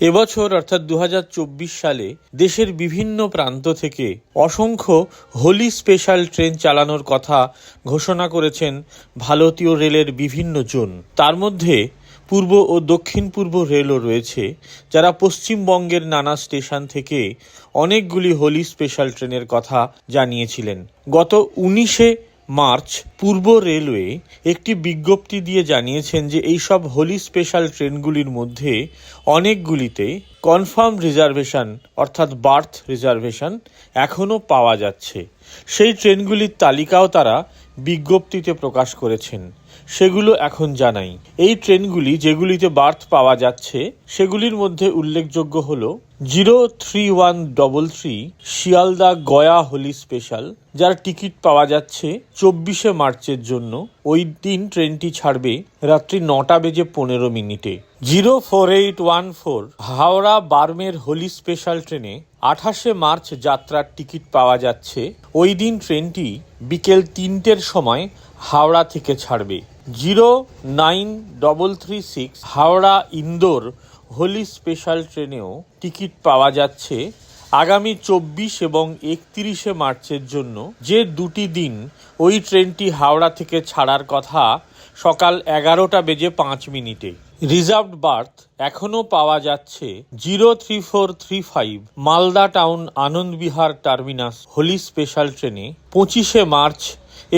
এবছর, অর্থাৎ দু হাজার চব্বিশ সালে, দেশের বিভিন্ন প্রান্ত থেকে অসংখ্য হোলি স্পেশাল ট্রেন চালানোর কথা ঘোষণা করেছেন ভারতীয় রেলের বিভিন্ন জোন। তার মধ্যে পূর্ব ও দক্ষিণ পূর্ব রেলও রয়েছে, যারা পশ্চিমবঙ্গের নানা স্টেশন থেকে অনেকগুলি হোলি স্পেশাল ট্রেনের কথা জানিয়েছিলেন। গত উনিশে মার্চ পূর্ব রেলওয়ে একটি বিজ্ঞপ্তি দিয়ে জানিয়েছেন যে এইসব হোলি স্পেশাল ট্রেনগুলির মধ্যে অনেকগুলিতে কনফার্ম রিজার্ভেশন, অর্থাৎ বার্থ রিজার্ভেশন, এখনও পাওয়া যাচ্ছে। সেই ট্রেনগুলির তালিকাও তারা বিজ্ঞপ্তিতে প্রকাশ করেছেন। সেগুলো এখন জানাই। এই ট্রেনগুলি যেগুলিতে বার্থ পাওয়া যাচ্ছে, সেগুলির মধ্যে উল্লেখযোগ্য হল zero three one double three Sealdah Gaya Holi special, যার টিকিট পাওয়া যাচ্ছে চব্বিশে মার্চের জন্য। ওই দিন ট্রেনটি ছাড়বে রাত্রি নটা বেজে পনেরো মিনিটে। Zero four eight one four, Howrah Barmer Holi special ট্রেনে আঠাশে মার্চ যাত্রার টিকিট পাওয়া যাচ্ছে। ওই দিন ট্রেনটি বিকেল তিনটের সময় হাওড়া থেকে ছাড়বে। Zero nine double three six, Howrah Indore Holi special ট্রেনেও টিকিট পাওয়া যাচ্ছে আগামী চব্বিশ এবং একত্রিশে মার্চের জন্য। যে দুটি দিন ওই ট্রেনটি হাওড়া থেকে ছাড়ার কথা সকাল এগারোটা বেজে পাঁচ মিনিটে। রিজার্ভড বার্থ এখনও পাওয়া যাচ্ছে zero three four three five Malda town Anand Vihar terminus Holi special ট্রেনে পঁচিশে মার্চ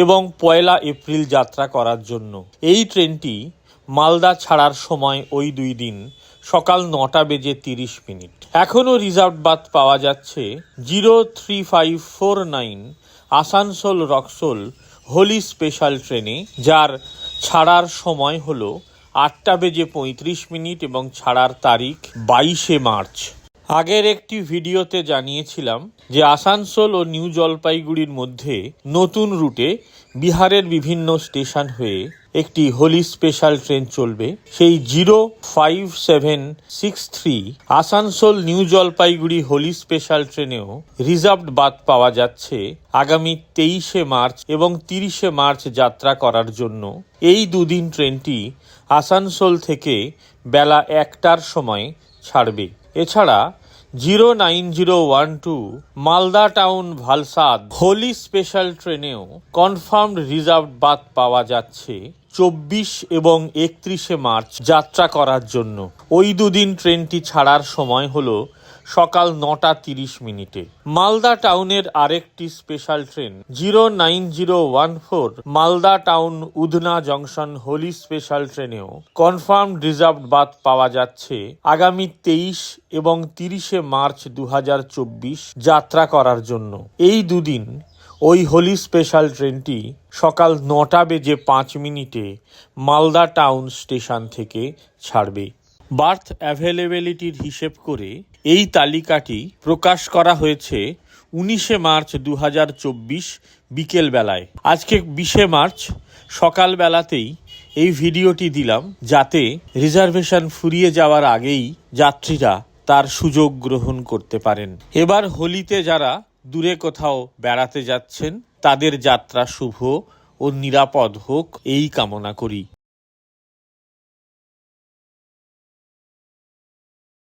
এবং পয়লা এপ্রিল যাত্রা করার জন্য। এই ট্রেনটি মালদা ছাড়ার সময় ওই দুই দিন সকাল নটা বেজে তিরিশ মিনিট। এখনও রিজার্ভ বাথ পাওয়া যাচ্ছে zero three five four nine Asansol Raxaul Holi special ট্রেনে, যার ছাড়ার সময় হলো আটটা বেজে পঁয়ত্রিশ মিনিট এবং ছাড়ার তারিখ বাইশে মার্চ। আগের একটি ভিডিওতে জানিয়েছিলাম যে আসানসোল ও নিউ জলপাইগুড়ির মধ্যে নতুন রুটে বিহারের বিভিন্ন স্টেশন হয়ে একটি হোলি স্পেশাল ট্রেন চলবে। সেই zero five seven six three Asansol new Jalpaiguri Holi special ট্রেনেও রিজার্ভড বাদ পাওয়া যাচ্ছে আগামী তেইশে মার্চ এবং তিরিশে মার্চ যাত্রা করার জন্য। এই দুদিন ট্রেনটি আসানসোল থেকে বেলা একটার সময় ছাড়বে। এছাড়া zero nine zero one two Malda town Valsad Holi special ট্রেনেও কনফার্মড রিজার্ভ বাদ পাওয়া যাচ্ছে চব্বিশ এবং একত্রিশে মার্চ যাত্রা করার জন্য। ওই দুদিন ট্রেনটি ছাড়ার সময় হলো সকাল নটা তিরিশ মিনিটে। মালদা টাউনের আরেকটি special train zero nine zero one four, Malda town Udhna junction Holi special ট্রেনেও কনফার্ম রিজার্ভড বাথ পাওয়া যাচ্ছে আগামী তেইশ এবং তিরিশে মার্চ দু হাজার চব্বিশ যাত্রা করার জন্য। এই দুদিন ওই হোলি স্পেশাল ট্রেনটি সকাল নটা বেজে পাঁচ মিনিটে মালদা টাউন স্টেশন থেকে ছাড়বে। বার্থ অ্যাভেলেবিলিটির হিসেব করে এই তালিকাটি প্রকাশ করা হয়েছে উনিশে মার্চ দু হাজার চব্বিশ বিকেলবেলায়। আজকে বিশে মার্চ, সকালবেলাতেই এই ভিডিওটি দিলাম যাতে রিজার্ভেশন ফুরিয়ে যাওয়ার আগেই যাত্রীরা তার সুযোগ গ্রহণ করতে পারেন। এবার হোলিতে যারা দূরে কোথাও বেড়াতে যাচ্ছেন, তাদের যাত্রা শুভ ও নিরাপদ হোক, এই কামনা করি।